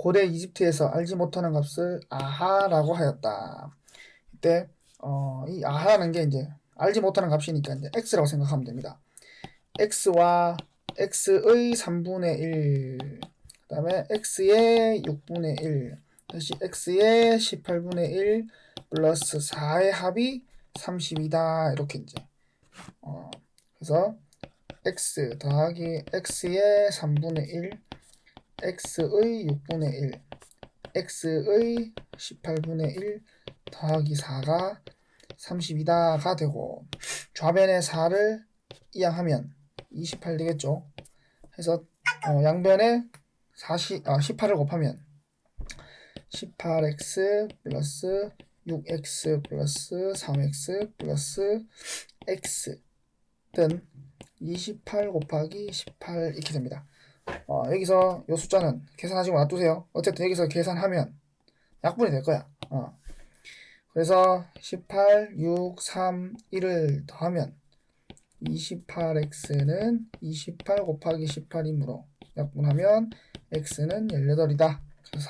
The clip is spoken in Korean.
고대 이집트에서 알지 못하는 값을 아하라고 하였다. 이때 어, 이 아하라는 게 이제 알지 못하는 값이니까 이제 x라고 생각하면 됩니다. x와 x의 3분의 1, 그 다음에 x의 6분의 1, 다시 x의 18분의 1 플러스 4의 합이 30이다. 이렇게 이제 어, 그래서 x 더하기 x의 3분의 1 x의 6분의 1 x의 18분의 1 더하기 4가 30이다가 되고 좌변의 4를 이항하면 28 되겠죠. 해서 어, 양변에 40, 아, 18을 곱하면 18x 플러스 6x 플러스 3x 플러스 x 등 28 곱하기 18 이렇게 됩니다. 어, 여기서 이 숫자는 계산하지 마 놔두세요. 어쨌든 여기서 계산하면 약분이 될 거야. 어. 그래서 18, 6, 3, 1을 더하면 28x는 28 곱하기 18이므로 약분하면 x는 18이다.